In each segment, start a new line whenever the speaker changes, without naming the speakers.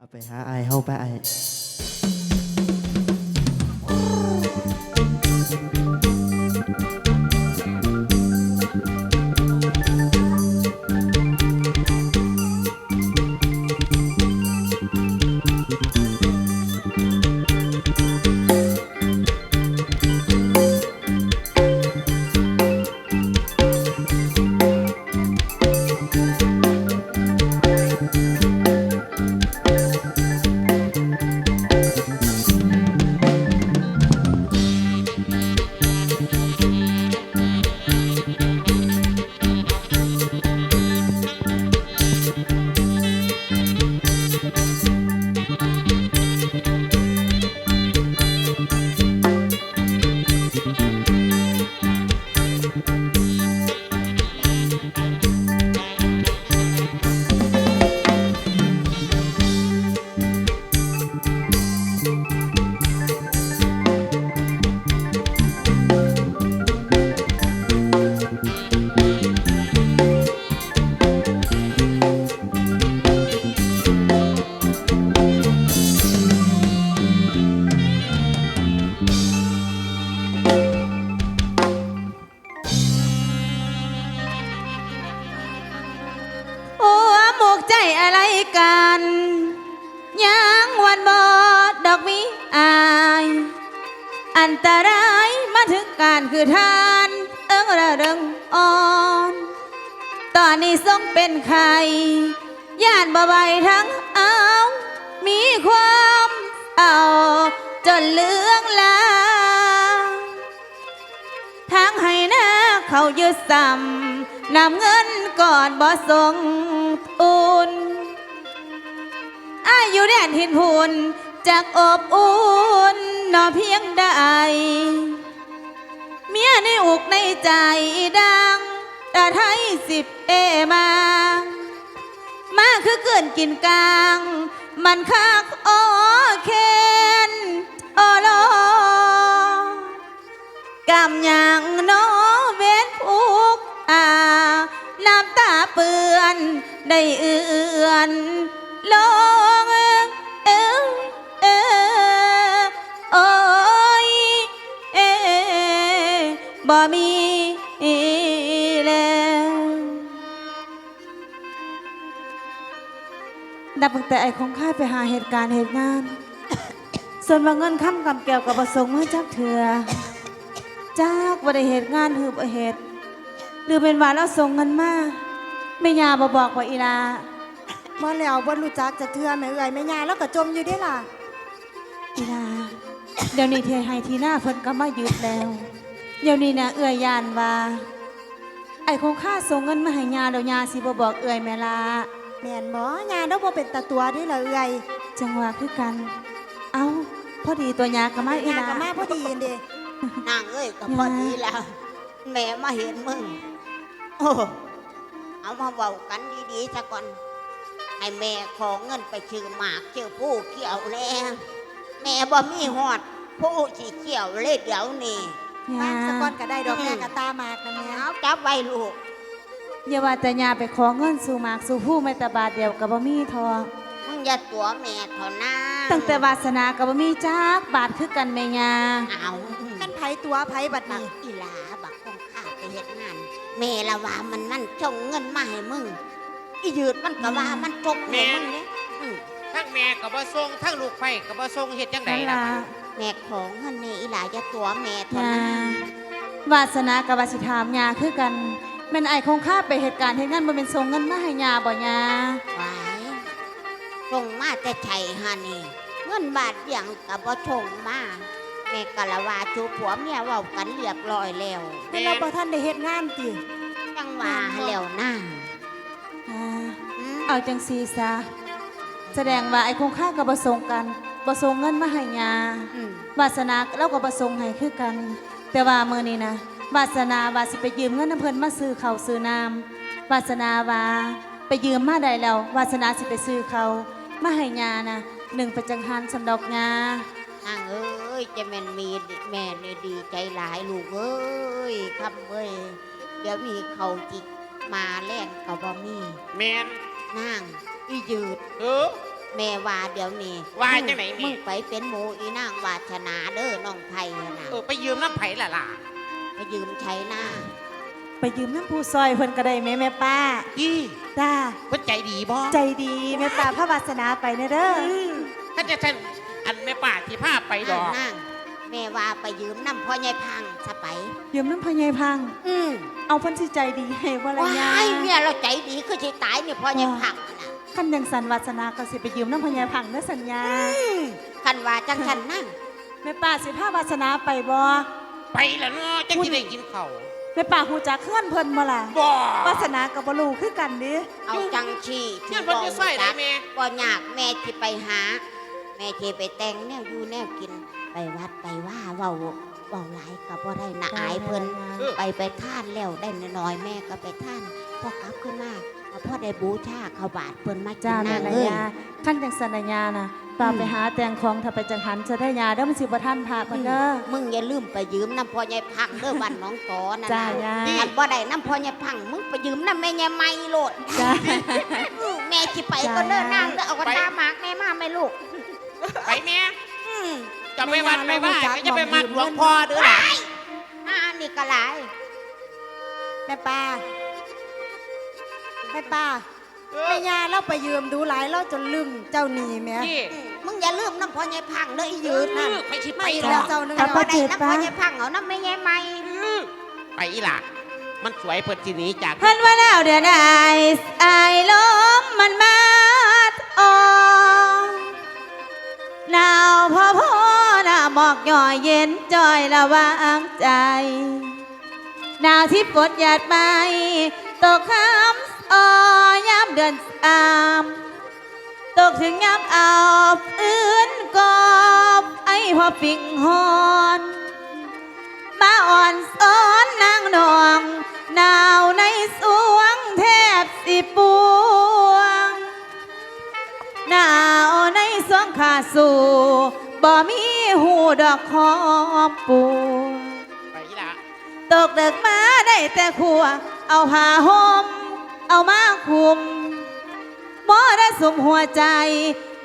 เอาไปหาไอายเฮาไปไอาย
ตอนนี้ทรงเป็นใครย่านบ่ใบทั้งเอา มีความเอาจนเลืองลางทางให้หน้าเขายึดซ้ำนำเงินก่อนบ่ส่งทุนอายุแดนหินพูนจากอบอุ่นนอเพียงใด เมียในอกในใจดัง แต่ไทยสิบเอมา มาคือเกินกินกลาง มันคักโอเคนโอโลกำยังโนเวนผูกอาน้ำตาเปื้อน ได้เอื่อนล บตั้งแต่ไอ้ของข้าไปหาเหตุการณ์เหตุงาน ส่วนว่าเงินค้ำกำแก้วกับประสงค์มาจากเถื่อจากบ่ได้เหตุงานหืบเหตุหรือเป็นว่าเราส่งเงินมาไม่ยาบ่บอกว่าอีลา
บ่แล้วบ่รู้จักจะเทื่อแม่เอ้ยแม่ยาแล้วก็จมอยู่เด้ล่ะ
อีลาเดี๋ยวนี้เทให้ทีหน้าเพิ่นก็มายึดแล้ว เดี๋ยวนี้นะเอือยยานว่าไอ้คงค่าส่งเงินมาให้ยาเดี๋ยวยาสิบ่บอกเอือยแม่ลา
แม่นบ่ย่าเราบ่เป็นตาตัวเด้ล่ะเอ้ย
จังหวะคือกัน เอ้าพอดีตัวยาก็มาอี
ย่า
ลา
ก็มาพอดีเด้
นางเอ้ยก็พอดีแล้วแม่มาเห็นมึงโอ้เอามาเว้ากันดีๆซะก่อนให้แม่ขอเงินไปชื่อหมากชื่อผู้เขียวแล้วแม่บ่มีหอดผู้สีเขียวเลยเดี๋ยวนี้
ยา
บ้างสะก้อนก็ได้ดอกแม่ก็ตามากนะแม่
เอาจับไว้ลูก
อย่าว่าแต่ยาไปขอเงินสู่หมากสู่ผู้ไม่แต่บาทเดียวก็บ่มีทอ
มึงอย่าตัวแม่เถอะนะ
ตั้งแต่วาสนากับบ่มีจักบาทคือกันแม่ยา
เอา
แม่นไผตัวไผบัด
บัก
นี้
อีหลาบักคงข้าไปเฮ็ดงานแม่ละว่ามันมันจงเงินมาให้มึงอียืดมันก็ว่ามันจกให้มึงเนี่ยอืม
ทั้งแม่กับบ่ทรงทั้งลูกไผ่กับบ่ทรงเฮ็ดจังได
นั่น
ล่ะ
ล่ะ
แม่ของเงินนี่อีหลาจะตัวแม่เท่ายานั้น
วาสนากับวาสิถามยาคือกัน แม่นไอ้คงค่าไปเหตุการณ์เฮ็ดงานบ่เป็นส่งเงินมาให้ยาบ่ยา
ไว้ส่งมาแต่ไชัยฮานี่ เงินบาทอย่างกับบ่ชงมาแม่กะละว่าจูผัวเมียเว้ากันเรียบร้อยแล้ว
แต่เราบ่ทันได้เฮ็ดงานติ
จังว่าแล้วนั่ง
อ่า
อืม
เอาจังซีซะแสดงว่าไอ้คงค่ากับบ่ส่งกันบ่ส่งเงินมาให้ยา
อืม
วาสนาเราก็บ่ส่งให้คือกัน แต่ว่ามื้อนี้นะ วาสนาว่าสิไปยืมเงินน้ำเพิ่นมาซื้อข้าวซื้อน้ำวาสนาว่าไปยืมมาได้แล้ววาสนาสิไปซื้อเขาวมาให้ยานะหนึ่งประจังหันสำดอกยา
นางเอ้ยจะแม่นมีแม่นี่ดีใจหลายลูกเอ้ยคำเอ้ยเดี๋ยวนี้เขาจิกมาแล่นก็บ่มี
แม่น
นางอียืด
เออ
แม่ว่าเดี๋ยวนี้
ว่าจังไหน
มึ
แม่
งไปเป็นหมูอีนางวาชนาเด้อน้องไผ่นะ
เออ ไปยืมน้ำไผ่ละล่ะ
ไปยืมใช้หน้า
ไปยืมน้ำผู้ซอยเพิ่นก็ได้แม่แม่ป้า
พี่
จ้า
เพิ่นใจดีบ่
ใจดีแม่ป้าพระวาสนาไปเนเด้อ
ถ้าจะท่านอันแม่ป่าที่พาไปดอก
นางแม่ว่าไปยืมน้ำพ่อใหญ่พังสะไป
ยืมน้ำพญายพัง
อืม
เอาเพิ่นสิใจดีให้บ่ละ
ว้
ยาา
ยเมียเราใจดีคือสิตายเนี่ยพ่อใหญ่พังน่ะ
คันยังสันวาสนาก็สิไปยืมน้ำพญายพังเด้อสัญญา
คันว่าจังสันนั่ง
แม่ป้าสิพาวาสนาไปบ่
ไปแล้วเนาะจังที่ได้กินข้าว
แม่ป้าฮู้จักเคลื่อนเพิ่นบ่ล่ะ
บ่
วาสนาก็บ่รู้คือกันเดิ
เอาจังชี
เนี่ยเพิ่นจะใส่ได้แม่
บ่ยากแม่ที่ไปหา แม่ที่ไปแต่งแนวอยู่แนวกินไปวัดไปว่าเว้าเว้าหลายก็บ่ได้นะอายเพิ่น
เออ
ไปไปท่านแล้วได้น้อยๆแม่ก็ไปท่านพอกลับขึ้นมาพ่อได้บูชาเขาวบาทเพิ่นมากิ
จ้านแม่
นาง
ละ
เอ้ย
ยาคันจังสันละยาน่ะ ป้าไปหาแต่งของถ้าไปจังหันจะได้ยาเด้อมันสิบ่ทันพาเพิ่นเด้อ
มึงอย่าลืมไปยืมน้ำพ่อใหญ่พังเด้อบ้านหน้องตอนะ
จ้า
นะ
ย่า
อันบ่ได้น้ำพ่อใหญ่พังมึงไปยืมน้ำแม่ใหญ่ไม่โลด
จ้า
อื้อแม่สิไปก็เด้อ
จ้า
นางเด้อเอากระตาหมากแม่มาแม่ลูก
ไปแม่
อืม
จะไปวัดไปว่าก็จะไปมัดหลวงพ่อเด้อล่ะ
อ่านี่ก็หลาย
แม่ป้าแม่ป้า
เอ
แม่
อยา
เราไปยืมดูหลายเราจนลืมเจ้าหนี้แหม่
นี่
อืม มึงอย่าลืมน้ำพ่อใหญ่พังเด้ออียืนนั่น
ไปชิไป
ไม่
หร
แล้
อ
ว
ก
เจ้านึง
แต่
เอา
บ่
ไป
ได้
เจ็ด
น้ำ
ป้า
พ่อใหญ่พังเอาน้ำแม่ใหญ่ไม่
ไปอีหล่ะมันสวยเพิ่นสิหนีจาก
เพิ่นว่าดาวเดือนไอส์ไอลมมันมาดออกหนาวพอพอหน้าหมอกย่อยเย็นจอยระวางใจ หนาวที่กดหยาดไปตกคำอ่อยามเดือนสาม ตกถึงยามอาบอื่นกอบไอ้พอปิ่งฮอน มาอ่อนซ้อนนางนองหนาวในสวงแทบสิปวงหนาวในสวงขาสู่บ่มีหูดอกคอปู
ไปอีหละ
ตกเดึกมาได้แต่ขัวเอาผ้าห่มเอามาคุม มอได้สมหัวใจ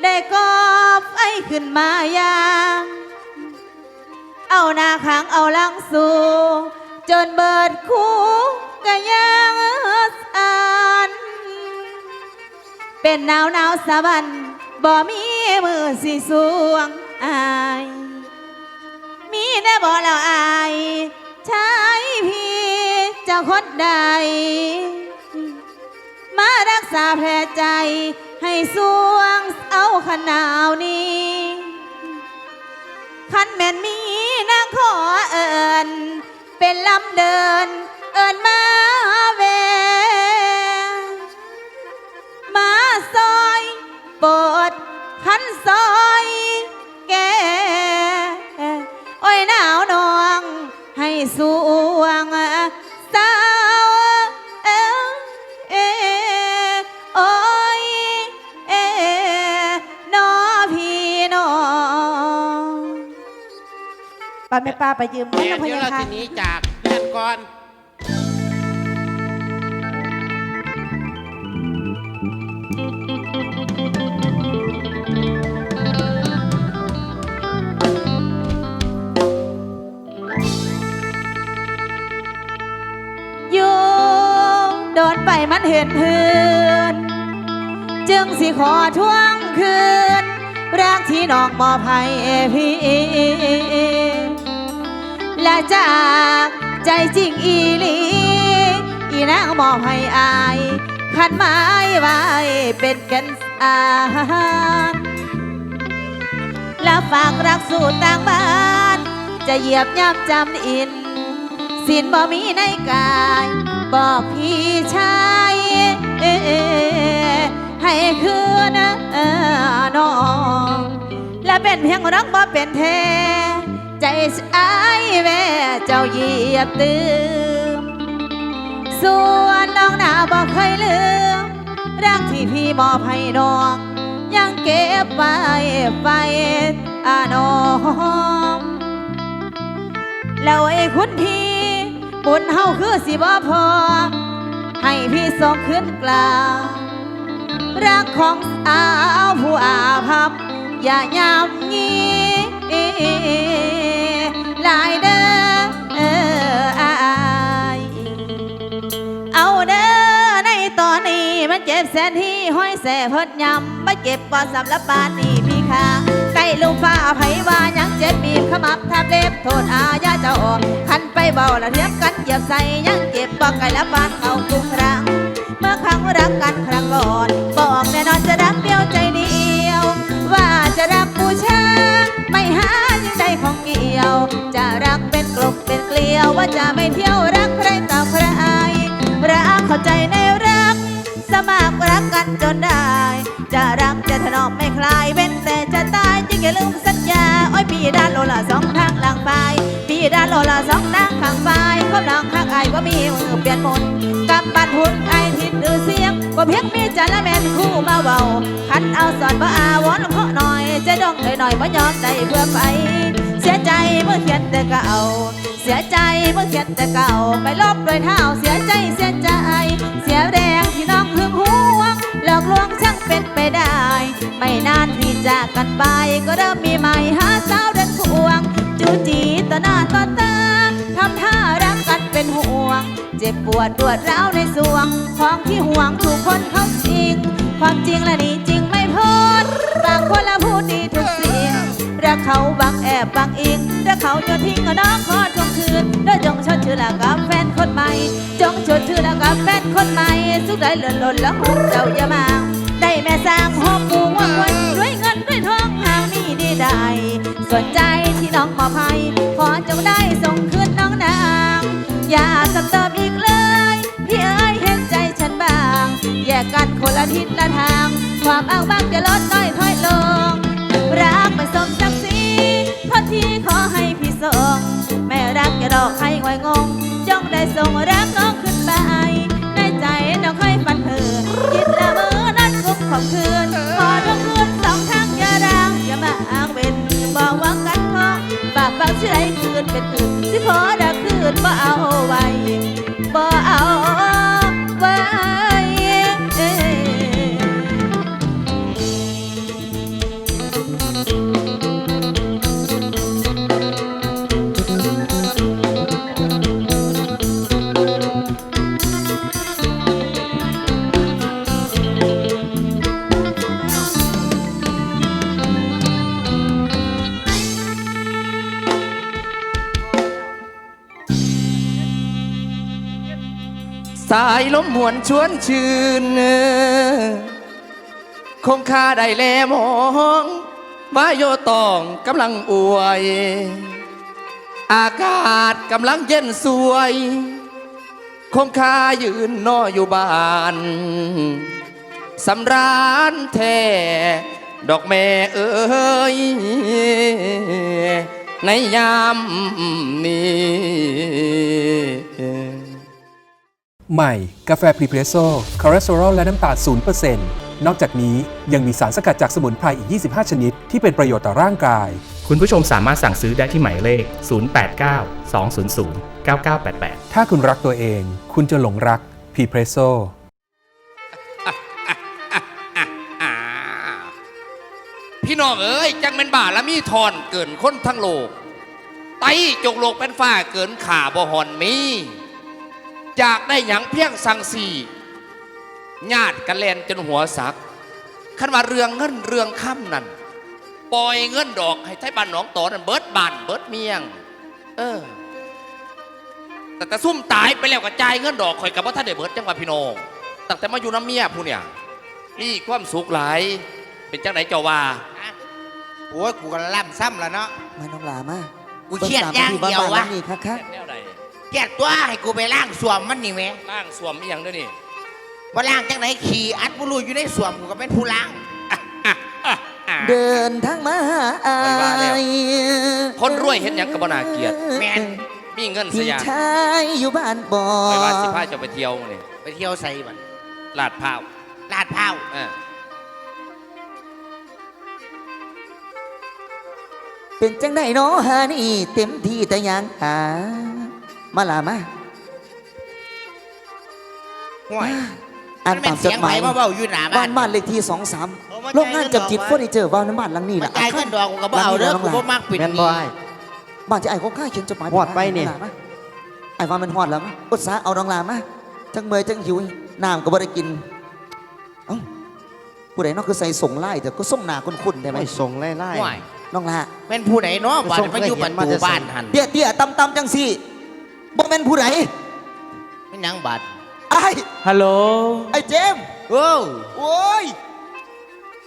ได้กอบไอ้ขึ้นมายามเอาหน้าขังเอาหลังสูจนเบิดคู่ก็ยังสานเป็นหนาวหนาวสะบันบ่มีมือสิสวงอายมีแน่บ่แล้วอายชายพี่จ้าคนใด มารักษาแผลใจ ให้สวงเอาขนาวนี้คันแม่นมีนางขอเอิญเป็นลำเดิน เอิญมาเว มาซอยโปรดคันซอยแก
ป้าแม่ป้าไปยืมเงิน
แม่
น้ำพ
เดี๋ยว
ญา
เรา
พั
สิ
ง
หนีจากเพื่อนก่อน
อยู่โดนไปมันเห็นเพื่อนจึงสิขอทวงคืนรักที่น้องมอบให้พี่และจากใจจริงอีหลี อีนางมอบให้อายขันไม้ไว้เป็นกันสานและฝากรักสู่ต่างบ้าน จะเหยียบย่ำจำอินสินบ่มีในกาย บอกพี่ชายให้คืนเอ่อน้อง และเป็นเพียงรักบ่เป็นแท้ ใจสายแว่เจ้าเหยียบตืมส่วนน้องหนาบ่เคยลืมรักที่พี่มอบให้น้อง ยังเก็บไว้ไฟอาน้องแล้วไอ้คุณพี่บุญเฮาคือสิบ่พอ ให้พี่ส่งขึ้นกลางรักของสาวผู้อาภัพอย่ายำงี้ บแสนที่ห้อยแสเพิ่นยำไม่เจ็บปอสำหรับบานนี่พี่ค้าใกล้ลูกฟ้าไผว่ายังเจ็บบีบขมับทับเล็บโทษอาญาเจ้าออกคันไปเบาละเทียบกันเหยียบใส่ยังเจ็บบอกไก่ละบานเขาทุกครั้ง เมื่อครั้งรักกันครั้งก่อนบอกแน่นอนจะรักเดียวใจเดียว ว่าจะรักผู้ชายไม่หายังใดของเกี่ยว จะรักเป็นกลบเป็นเกลียวว่าจะไม่เที่ยวรักใครต่อใครรักเข้าใจในรัก สมัครรักกันจนได้ จะรักจะถนอมไม่คลายเว้นแต่จะตายจึงอย่าลืมสัญญาโอ้ยพี่ด้านโลละสองทางหลังไปพี่ด้านโลละสองนางข้างไปเขานางข้างไอ้ว่มีมือเปลี่ยนหมดกับบันหุ่นไอ้ทิดหรือเสียงก็เพียงมีจาละแมนคู่มาเบาคันเอาสอนบ่อาวอนเพาะหน่อยจะดองหน่ยหน่อยบ่ยอมได้เพื่อไปเสียใจเมื่อเขียนแต่เก่าเสียใจเมื่อเขียนแต่เก่าไปลบด้วยเท้าเสียใจเสียใจ เสียแรง ไม่นานที่จากกันไป ก็เริ่มมีใหม่หาสาวเดินควง จูจีต่อหน้าต่อตาทำท่ารักกันเป็นห่วง เจ็บปวดปวดร้าวในสวง ของที่ห่วงถูกคนเขาจริง ความจริงและนี่จริงไม่พ้นบางคนละพูดดีทุกสิ่งรักเขาบางแอบบางอิงรักเขาโยนทิ้งก็น้องขอทวงคืนด้วยจงชดชื่อละกับแฟนคนใหม่ จงชดชื่อละกับแฟนคนใหม่ สุดได้หล่นหล่นแล้วหุบเจ้าอย่ามาได้แม่สร้างหอบปูว่าง สนใจที่น้องมอบให้ขอจงได้ส่งคืนน้องนาง อย่าสำเติมอีกเลย พี่เอ้ยเห็นใจฉันบ้าง แยกกันคนละทิศละทาง ความอ้างบ้างจะลดน้อยถอยลง รักไม่สมศักดิ์ศรีโทษที่ขอให้พี่ส่งแม่รักจะดอกให้งอยงง จงได้ส่งรัก บ่เอาไว้า
ยล้มหวนชวนชื่น คงคาได้แลมองว่าโยตองกำลังอวย อากาศกำลังเย็นสวย คงคายืนนออยู่บ้านสำราญแท้ดอกแม่เอ้ยในยามนี้
ใหม่ กาแฟพรีเพรสโซ่คอเลสเตอรอลและน้ำตาล0%นอกจากนี้ยังมีสารสกัดจากสมุนไพรอีก 25 ชนิด ที่เป็นประโยชน์ต่อร่างกาย
คุณผู้ชมสามารถสั่งซื้อได้ที่หมายเลข 089 200 9988
ถ้าคุณรักตัวเอง คุณจะหลงรักพรีเพรสโซ่
อ่าพี่น้องเอ้ยจังเป็นบ่าละมีทอนเกินคนทั้งโลก ไตจกโลกเป็นฝ้าเกินขาบ่หอนมี อยากได้หยังเพียงสั่งสี่ญาติกันแลนจนหัวสักคันว่าเรื่องเงินเรื่องค่ำนั่นปล่อยเงินดอกให้ไทยบ้านหนองตอนั่นเบิดบานเบิดเมียง เออ แต่แต่ซุ่มตายไปแล้วกระจายเงินดอกข่อยกับว่าท่านเดเบิดจังหวะพี่น้องตั้งแต่มาอยู่น้ำเมียผู้เนี่ยนี่ความสุขหลาย เป็นจังไหนเจ้าว่า
โอ้ยกูก็ล่ำซ้ำแล้วเนาะ
ไม่ต้องลามา
กูเครียดอย่างเดียววะ
นี่ครับครับ
แนวใด
เครียดตัวให้กูไปล่างสวมมันนี่แหม
ร่างสวมอีหยังด้วยนี่
ว่าล่างจังไหนขี่อัดบุรุษอยู่ในสวมกูก็เป็นผู้ล่าง
เดินทางมาหาอาย
คนรวยเห็นหยังกับบนาเกลียรติ
แมน
มีเงินส
พี่
ยาม
ชายอยู่บ้านบ่อ
ไปว่าสิพาเจ้าไปเที่ยวมื้อนี่
ไปเที่ยวใส่บัน
ลาดพร้าว
ลาดพร้าว
เออ
เป็นจังไดเนาะฮานี่ เต็มที่แต่ยังหา มาลามา
ห่วย
อ่าน
มันเป็
ตานมจ
เสี
ด
ยง
ห
ไห
มาย
มาเบาอยู่หน้า
บ้า
บ้านน
บ้านเลขที่สองสามโรงงานจำจิตเฟอร์นิเจอร์บ้านน้ำบ้านหลังนี้
มัน
นะ
จ่ายเงินดอกกูก็บ่เอาเด้อกูบ่มักปิด
แม่น
ห
บ่
นี้
ไอ้
บ้านที่ไอ้ของข้าเขียนจดหมาย
ฮอดไปนี่
หามาไอ้ว่ามันหอดแล้วมั้ยอุตสาห์เอาน้องลามาจังเมยจังหิวน้ำก็บ่ได้กินเอ้าผู้ใดเนอกคือใส่ส่งไล่แต่ก็ส่งหนาคุ้นๆได้ไหม
ไม่ส่งไล่ไล่
ห่วย
น้องลา
เป็นผู้ไหนเนาะบ้านมันอยู่บ้าน
มา
ตู
จะส่ง
บ้านหัน
เตี้ยเตี้ยๆตำตำๆจังสี่ บ่แม่นผู้ใด
เป็นหยังบัด
ไอ้
ฮัลโหล
ไอ้เจมส์
โอ้
โอ้ย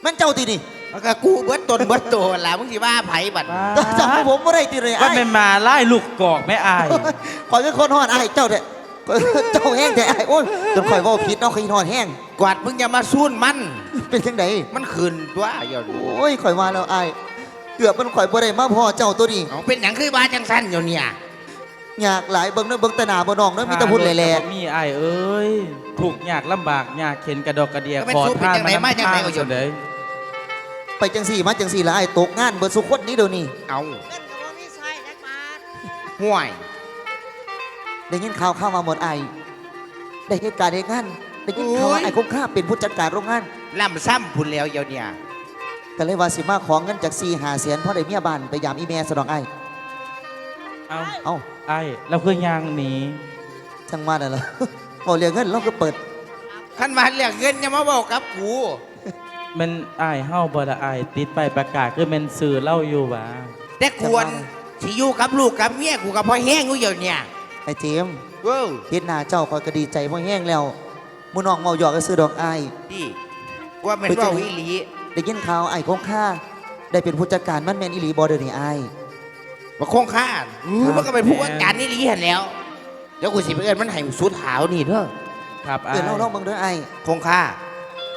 แม่นเจ้าตีนี่
มันก็กูเบิดตนเบิดโตล่ะมึงสิว่าไผบัด
จำผมบ่ได้ตีเลย
ก็
ไอ้
เป็นมาไล่ลูกกอกไม่อาย
ข่อยเป็นคนหอดไอ้เจ้าเด้เจ้าแห้งแต่ไอ้โอ้ยจนข่อยเว่าผิดเนาะข่อยหอดแห้ง
กวาดมึงอย่ามาซูนมัน
เป็นจังได
มันคืนตัวอย่าดู
โอ้ยข่อยมาแล้วไอ้เกือบมันข่อยบ่ได้มาพ่อเจ้าตัวนี้
เอาเป็นหยังคือบ้าจังสั้นอยู่เนี่ย
อยากหลายเบิ่งเด้อเบิ่งแตหนาบ่น้องเด้อมีแต่พูดแหล่
บ่มีอายเอ้ยถูกยากลำบากยากเข็นกระดอกกระเดีย
ก็เป็น
ขอ
สู้เป็น
ทาน
จังไหนมาจังไหนก็อยู่
เด้
ๆไปจังสี่มาจังสี่ละไอ้ตกงานเบิดสุคนนี้เดี๋ยวนี้
เอาห่วย
ได้ยินข่าวข่าวมาหมดไอ้ได้เหตุการณ์เหตุงานได้ยินข่าวว่าไอ้คงค่าเป็นผู้จัดการโรงงาน
ล่ำซ้ำพุ่นแล้วเดี๋ยวเนี่ย
ก็เลยว่าสิมาขอเงินจาก4 5แสนเพราะได้เมียบ้านไปยามอีแม่สนองไอ้
เอา
เอ้า
ไอ้เราคือยางหนี
จังมาน่ะเหรอบ่เรียกเงินเราก็เปิด
ขันมาเรียกเงินอย่ามาบอกกับกู
แมันอายเฮาบ่ละอายติดไปประกาศคือแม่นสื่อเล่าอยู่ว่า
แต่ควรสิอยู่กับลูกกับเมียกูกับพ่อแห้งกูอยู่เนี่ย
ไอ้เจมส์
เว้า
เฮ็ดหน้าเจ้าคอยก็ดีใจบ่แห้งแล้วมื้อน้องเมาหยอกก็ซื้อดอกอาย
ดิว่าเป็นเว่าอีหลี
ได้ยินข่าวไอ้คงค่าได้เป็นผู้จัดการมันแม่นอีหลีบ่เด้อนี่อาย
มาคงค่าอือมันก็เป็นผู้ว่าการนี่ลีเห็นแล้ว เดี๋ยวกูสิไปเอิ้นมันให้สุดหาวนี่เด้อ
ครับอา
เดี๋ยวเราลองเบิ่งเด้อไอ้
คงค่า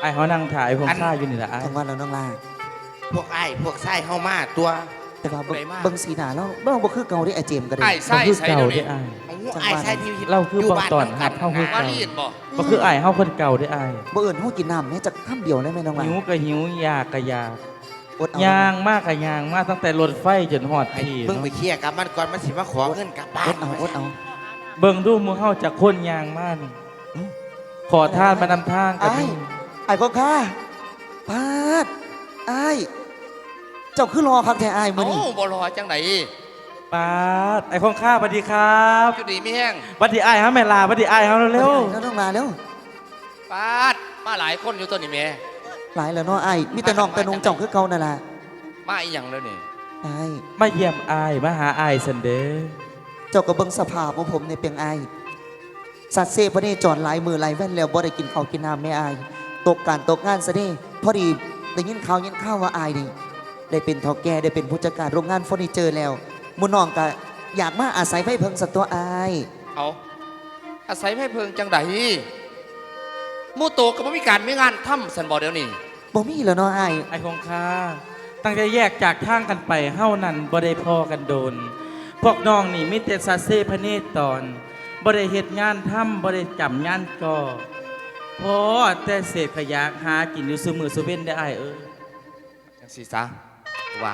ไอ้ายเขานั่งถ่ายผม
อัน
ค่าอยู่นี่ละไอ้าย
จังว่าเราน้องลา
พวกไอ้พวกไส้เข้ามาตัว
แต่ว่าเบิ่ง
ไหนมา
เบิ่งสีหน้าเราเบิ่งบ่คือเก่าเด้ไอ้เจมส์ก็ได้
ไอ้ไส้
เขาคือ
ใส่
เก่า
เดี๋ยว
ได้
นี้
อาย
เอาไอ้ไส้ที่
เราคือ
อยู่
บาง
บ้าน
ตอน
ทั้ง
หัดเข้าคือ
ว่ารีดบ่
ก็คือไอ้ายเฮาคนเก่าได้อาย
บ่เอื่นเฮากินน้ำแม้จักคำเดียวได้ไหมน้องลา
หิวก็หิวยากก็ยาก
อดเอา
ยางมากก็ยางมากตั้งแต่รถไฟจนฮอด
ไอ้
ที่
เบิ่งไปเคลียร์กับมันก่อนมันสิมาขอเงินกลับบ้า
อนดเอาอดเอา
เบิ่งดูหมู่เฮาจากคนยางมากนี่ขอทานมานำทางกัน
ไอ้ไอ้คงค่าปาดไอ้เจ้าคือรอคักแท้ไอ้มื้อ
เอ้า
นี้
บ่รอจังไหน
ปาดไอ้ของข้าสวัสดีครับ
อยู่ดีไม่แห้ง
สวัสดีไอ้ายเฮาแม่ลาสวัสดีไอ้ายเฮาเร็ว
แล้วต้องมาแล้ว
ปาดมาหลายคนอยู่ตัวนี้แม่
หลายแล้วเนาะไอ้มีแต่น้องแต่นงเจ้าคือเก่านั่นล่ะ
มาอีหยังแล้วนี่
ไอ้
ๆมาเยี่ยมไอ้ายมาหาไอ้ายสันเดอ
เจ้าก็เบิ่งสภาพของผมในเปียงไอ้สัตว์เซพระนี่จอดหลายมือหลายแว่นแล้วบ่ได้กินข้าวกินน้ำแม่ไอ้ตกการตกงานซะนี่พอดีได้ยินข่าวยินข่าวว่าไอ้นี่ได้เป็นเฒ่าแก่ได้เป็นผู้จัดการโรงงานเฟอร์นิเจอร์แล้วหมุน้องก็อยากมาอาศัยไฟเพิงสัตว์ตัวไอ้
เอาอาศัยไพ่เพิงจังไดห มู่โตก็บ่มีการมีงานทำสันบ่เดี๋ยวนี้
บ่มีแล้วเนาะไอ้
ไอ้ของข้าตั้งแต่แยกจากทางกันไปเฮานั่นบ่ได้พอกันโดน พวกน้องนี่มีแต่ซาเซ่พระเนตรบ่ได้เฮ็ดงานทำบ่ได้จำงานก่อพอแต่เศษขยะหากินอยู่ซุมือซุเว้นได้อ้ายเอ้ย
จังสิซะว่า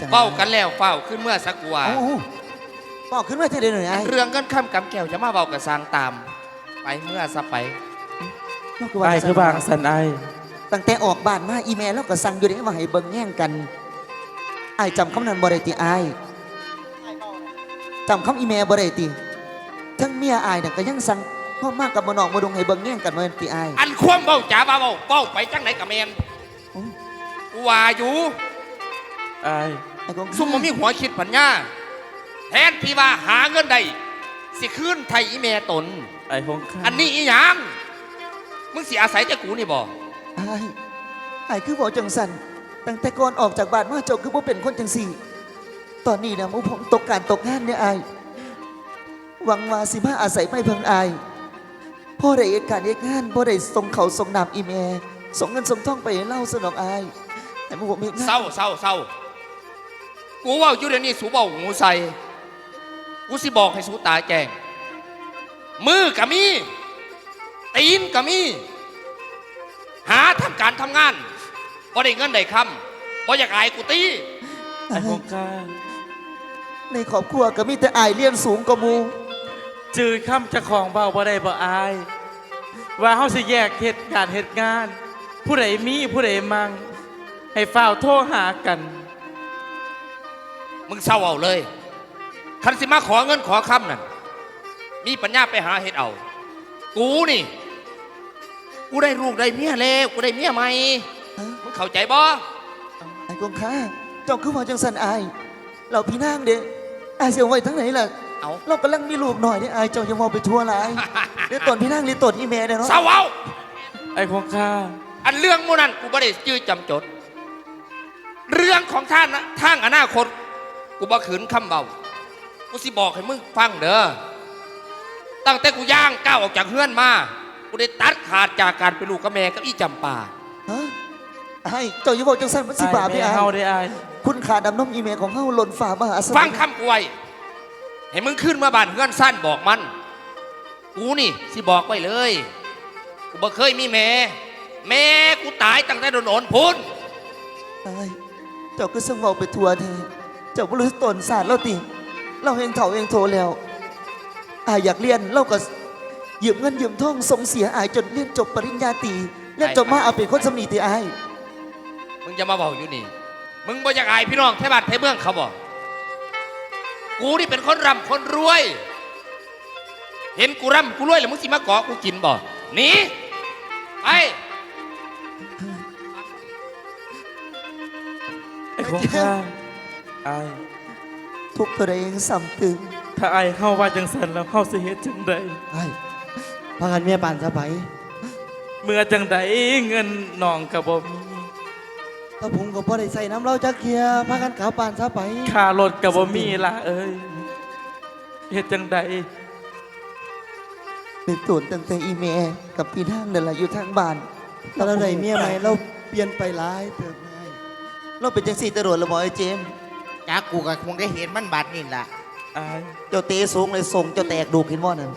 จัง
เฝ้ากันแล้วเฝ้าขึ้นเมื่อสักว่า
เอ้าๆบอกขึ้นมาเท่าเดียวหน่อยไอ้
เรื่องกันค่ำกำแก้วจะมาเบากระสร้างตาม ไปเมื่อซะไป
นกว่า
ไอ้ายคือบางสันไอ้าย
ตั้งแต่ออกบ้านมาอีเมลแล้วก็สั่งอยู่ได้ว่าให้เบิ่งแย่งกันไอ้จำคำนั้นบ่ได้ติไอ้จำคำอีเมลบ่ได้ติทั้งเมียไอ้น่ะก็ยังสั่งพ่อมากกับบ่น้องบ่ดงให้เบิ่งแย่งกันบ่แม่นติไอ้
อันความเบ้าจ๋าบ้าเบ้าเบ้าไปจังไหนกับแมน
โอ้
กูว่าอยู่
ไอ้าย
ไอ้กอง
ซุ่มมันมีหัวคิดปัญญาแทนที่ว่าหาเงินได้สิคืนไทยอีเมตน
ไอ้ของข้า
อันนี้อีหยัง มึงสิอาศัยแต่กูนี่บ่
ไอ้ไอ้คือบ่จังสั่นตั้งแต่ก่อนออกจากบ้านมาเจ้าคือบ่เป็นคนจังซี่ ตอนนี้นะหมู่ผมตกการตกงานเนี่ยไอ้หวังว่าสิมาอาศัยไม่เพิ่งไอ้พ่อได้เอกการเอกงานพ่อได้ส่งเขาส่งนามอีเมลส่งเงินส่งทองไปให้เล่าสนองไอ้แต่หมู่ผมเฮ็ดงาน
เศร้าเศร้าเศร้ากูเว่าอยู่เดี๋ยวนี้สูเบาหูใส่กูสิบอกให้สูตาแจ้งมือก็มี ตีนก็มี หาทำการทำงานพอได้เงินได้คำพออยากอายกูตี
ไอ้ของข้า
ในครอบครัวก็มีแต่อายเลี้ยนสูงกว่าหมู
จืดคำเจะของเบาบ่ได้บ่อาย ว่าเฮาสิแยกเหตุการณ์เหตุงาน ผู้ใดมีผู้ใดมัง ให้ฝ้าวโทรหากัน
มึงเศร้าเอาเลยคันสิมาขอเงินขอคำนั่นมีปัญญาไปหาเฮ็ดเอา กูนี่ กูได้ลูกได้เมียแล้วกูได้เมียใหม่
ฮะ
มึงเข้าใจบ่
ไอ้กงข้าเจ้าคือเว่าจังสันอายเราพี่นางเด้อายเสียไว้ทั้งไหนล่ะ
เอา
เรากำลังมีลูกหน่อยเนี่ยอายเจ้าอย่าเมาไปทั่วหลายเดี๋ยวตนพี่นางหรือตนอีเมลเนี่ยเนาะ
เศร้าเอา
ไอ้ของข้า
อันเรื่องหมูนั้นกูไม่ได้จื้อจำจด เรื่องของท่านนะทางอนาคต กูบ่ขืนคำเบากูสิบอกให้มึงฟังเด้อตั้งแต่กูย่างก้าวออกจากเฮือนมา กูได้ตัดขาดจากการเป็นลูกกับแม่กับอีจำปา
ฮะไอ้เจ้าอย่าบอกจังสันมันสิบาป
ไอ้
เนี่ย
แม่
อาย
เฮาได้อาย
คุณขาดำน้ำอีเมลของเฮาหล่นฝ่ามหาสมุทร
ฟังคำกูไว้ให้มึงขึ้นมาบ้านเฮือนสั้นบอกมัน กูนี่สิบอกไว้เลย กูบ่เคยมีแม่ แม่กูตายตั้งแต่โดนโอนพุน
ไอ้เจ้าก็ซึ่งเมาไปทั่วเธอเจ้าบ่รู้ตนศาสตร์เราติ เราเองเถ่าเองโทแล้วอายอยากเรียนเราก็ ยืมเงินยืมทองส่งเสียอายจนเรียนจบปริญญาตรีเรียนจบมาเอาเป็นคนสำนีตีอาย
มึงจะมาบอกอยู่นี่ มึงบ่อยากอายพี่น้องไทยบ้านไทยเมืองเขาบอกกูนี่เป็นคนร่ำคนรวย เห็นกูร่ำกูรวยแล้วมึงสิมาเกาะกูกินบ่หนีไป
ไอ้ของข้าอาย
ทุกข์ตัวเองสัมตึง
ถ้าอายเฮาว่าจังสันแล้วเฮาสิเฮ็ดจังใด
ไอ้ พากันเมียปานสะไป
เมื่อจังใดเงินน้องก็บ่มี
ถ้าผมก็พอได้ใส่น้ำเราจักเคียพากันขาวปานสะไป
ค่ารถก็บ่มีล่ะเอ้ยเฮ็ดจังใด
เป็นตูนตั้งแต่อีเมลกับพี่นางนั่นแหละอยู่ทางบ้าน
ถ้าเราได้เมียใหม่เราเปลี่ยนไปหลายเติบไง
เราเป็นจังสี่ตำรวจละบอยเจมส์
จ้ากูก็คงได้เห็นมันบาดนี่ล่ะ
อาย
เจ้าเตะสูงเลยส่งเจ้าแตกดูกเห็นว่านั่น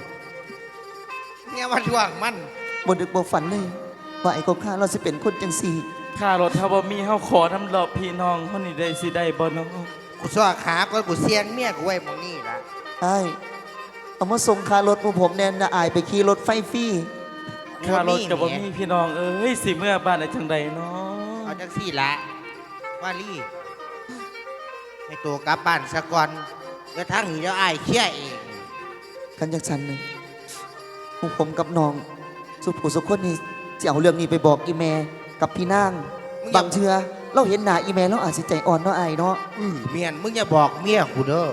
เนี่ยมันช่วงมัน
บนดึกบนฝันเลยว่าไอ้ของข้าเราสิเป็นคนจังสี่
ค่ารถถ้าบ่มีเฮาขอน้ำหลอบพี่น้องเฮานี่ได้สิได้บ่เนาะ
กูซ้อขาก็กูเสียงเมียกูไว้หมองนี่ล่ะ
ใช่เอามาส่งคารถหมูผมแนนนะอายไปขี่รถไฟฟรี
ค่ารถก็บ่มีพี่น้องเอ้ยสิเมื่อบ้านได้จังใดเนาะ
เอาจังสี่ละว่าลี่ให้ตัวกลับบ้านสะก่อนแล้วทางนี้เดี๋ยวอ้ายเคลียร์เอง
กันจากฉันหนึ่ง หมูผมกับน้องสุผู้สุคนนี่จะเอาเรื่องนี้ไปบอกอีแม่กับพี่นางบางเทือเราเห็นหน้าอีแม่เราอาจสิใจอ่อนเนาะไอ้ายเนาะ
อือเมียนมึงอย่าบอกเมียกูเด้อ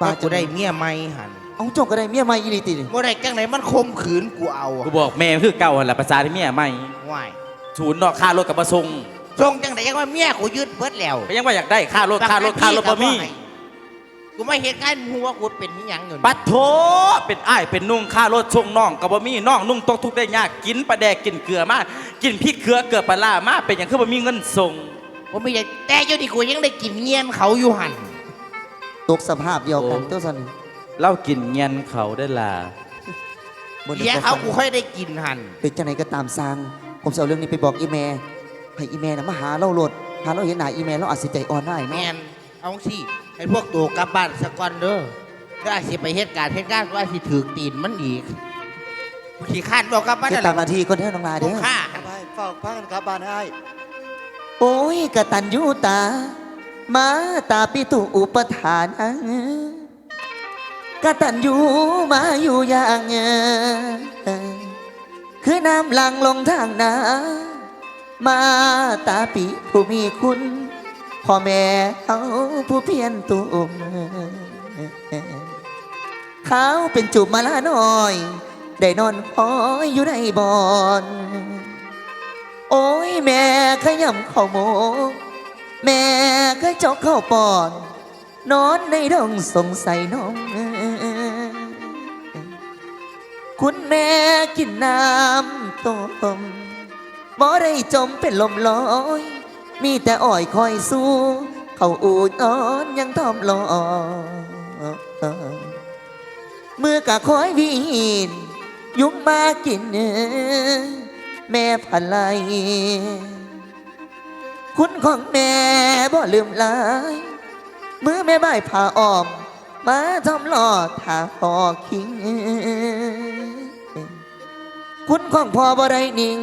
ป้า
ว่า
จะ
กูได้เมียใหม่หัน
เอาจงก็ได้เมียใหม่อีหลีติ
บ่ได้จังไหนมันคมขืนกูเอา
กูบอกแม่คือเก่าหั่นล่ะภาษาที่เมียใหม่
ว่าย
ศูนย์เนาะค่ารถก็บ่ส่ง
ทรงจังไหนยังว่าเมียกูยืดเบิดแล้ว
ก็ยังว่าอยากได้ค่ารถค่ารถค่ารถบ่มี
กูไม่เห็นการหัวกูเป็นนี่ยังเงิน
บัดโถเป็นอ้ายเป็นนุ่งค่ารถส่งน้องก็บ่มีน้องนุ่งตกทุกข์ได้ยากกินปลาแดกกินเกลือมากินพริกเกลือเกลือปลาร้ามาเป็นหยังคือบ่มีเงินส่ง
ผมไม่ได้แต่เจ้าที่กูยังได้กินเงียนเขาอยู่หัน
ตกสภาพเดียวกัน
โอ้
ตัวสัน
เล่ากินเงียนเขาได้ล่ะ
บ่ได้
เลี้ยง
บอก
เขา
ฝัน
กูค่อยได้กินหัน
เป็นจังไหนก็ตามสร้าง ผมจะเอาเรื่องนี้ไปบอกอีแม่ให้อีแม่นะมาหาเราโหลดหาเราเห็นหน้าอีแม่เราอาจสิใจอ่อนได้
แม
เนาะ
นเอาสิ ให้พวกตัวกลับบ้านสักก่อนเด้อก็อาจสิไปเหตุการณ์เหตุการณ์ว่าสิถือตีนมันอีกขี่ข้านบอกกลับบ้าน
เฮ็ด
นั่น
ตามห
แหละ
น้าที่คนเด้อน้องลา
ผ
เด้
ม
อ
ฆ่า
ไปฝากพากันกลับบ้านให้โอ้ยกตัญญูตา มาตาปิตุอุปทานังกตัญญูมาอยู่อย่างเอ่อคือน้ำหลังลงทางนามาตาปิผู้มีคุณ พ่อแม่เขาผู้เพียรตุ่มเขาเป็นจุบมาลาน้อย ได้นอนคอยอยู่ในบอนโอ้ยแม่ขยำข้าวหมูแม่เคยจกข้าวปอน นอนในดงสงสัยน้อง คุณแม่กินน้ำต้มบ่ได้จมเป็นลมลอย มีแต่อ้อยคอยสู้ เขาอูดอ่อนยังทอมรอเมื่อกะคอยวีนยุงมากิน แม่พันไลคุณของแม่บ่ลืมลายมือแม่ใบายผ่าอ้อม มาทำหลอดถาพอคิง คุณของพ่อบ่ได้นิ่ง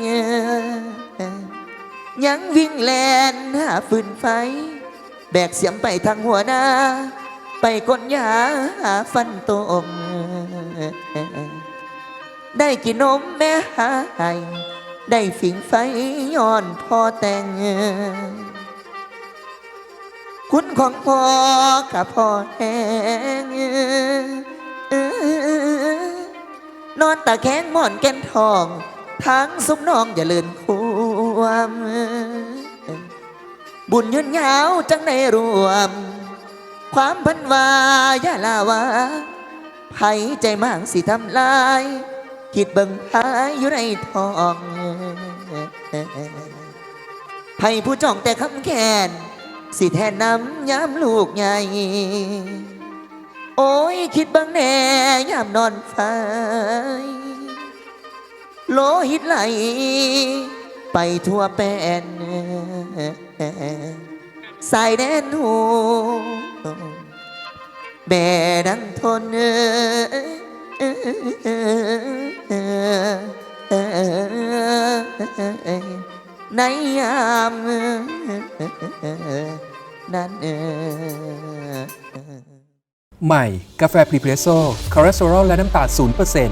ยังวิ่งแลนหาฟืนไฟ แบกเสียมไปทางหัวหน้า ไปก้นยาหาฟันตมได้กินนมแม่หาให้ได้ฝิงไฟย้อนพ่อแต่ง คุณของพ่อกับพ่อแห้งนอนตะแคงหมอนแก้นทอง ทางสุมน้องอย่าลืนความบุญยืนยาวจังในรวม ความพันวายาลาวาไผใจมางสิทำลาย คิดเบิ่งหายอยู่ในทองให้ผู้จ้องแต่คำแค้นสิแทนน้ำย้ำลูกใหญ่ โอ้ย คิดบังแน่ยามนอนฟ้าย โลหิตไหล ไปทั่วแป้นสายแดนหูแบ่ดังทนในยามนั้น
ใหม่ กาแฟพรีเพรสโซ่คอเลสเตอรอลและน้ำตาล0%น